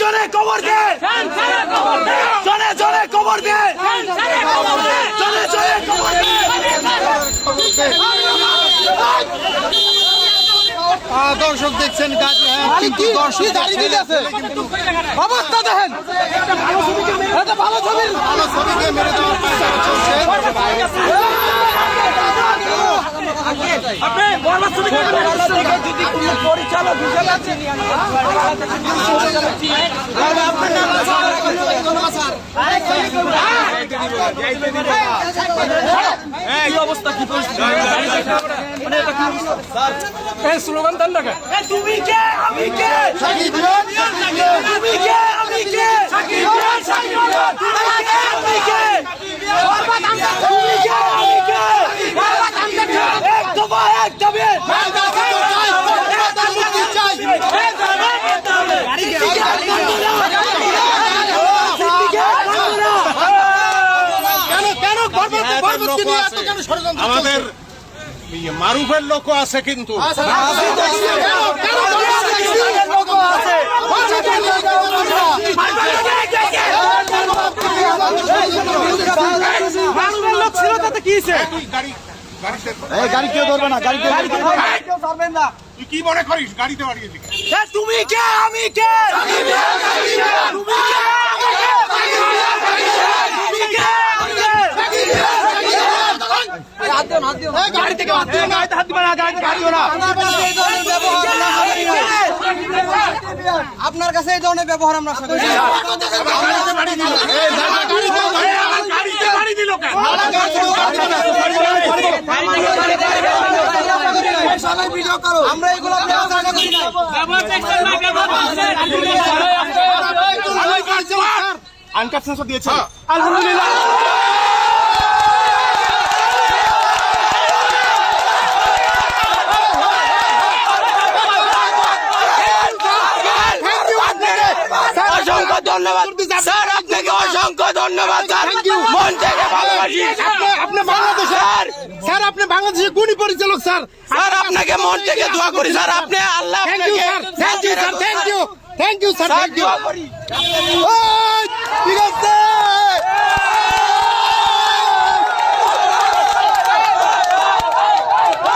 জনে জনে কবর দে। জনে জনে কবর দে। জনে জনে কবর দে। দর্শক দেখছেন গাজী হ্যাঁ কিন্তু দর্শক অবস্থা দেখেন। ভালো ছবি ভালো যদি কোনো পরিচালক হিসেবে আছে স্লোগান দেন না কেন? তুমি কে? আমি কে? তুমি কে? আমি কে তুমি কে আমি কে তুমি কে আমি কে এক দফা এক দাবি কেন কেন আমাদের ইয়ে মারুফের লোক আছে কিন্তু লোক ছিল তাতে কি গাড়ি গাড়িতে গাড়ি কেউ ধরবে না গাড়ি কেউ তুই কি মনে করিস গাড়িতে বাড়িয়েছি তুমি কে আমি কে তুমি কে আমি কে তুমি কে গাড়ি থেকে হাত দিও না হাত দিবে না গাড়ি না আপনার কাছে এই ধরনের ব্যবহার আমরা আমরা এগুলো ব্যবহার করি না আনকাট দিয়েছে অসংখ্য ধন্যবাদ। স্যার আপনাকে অসংখ্য ধন্যবাদ স্যার। মন থেকে ভালোবাসি আপনি- আপনি বাংলাদেশের স্যার। আপনি বাংলাদেশের গুণী পরিচালক স্যার? স্যার আপনাকে মন থেকে দোয়া করি স্যার। আপনি Allah thank you sir thank you sir. Thank you thank you sir thank you ঠিক আছে।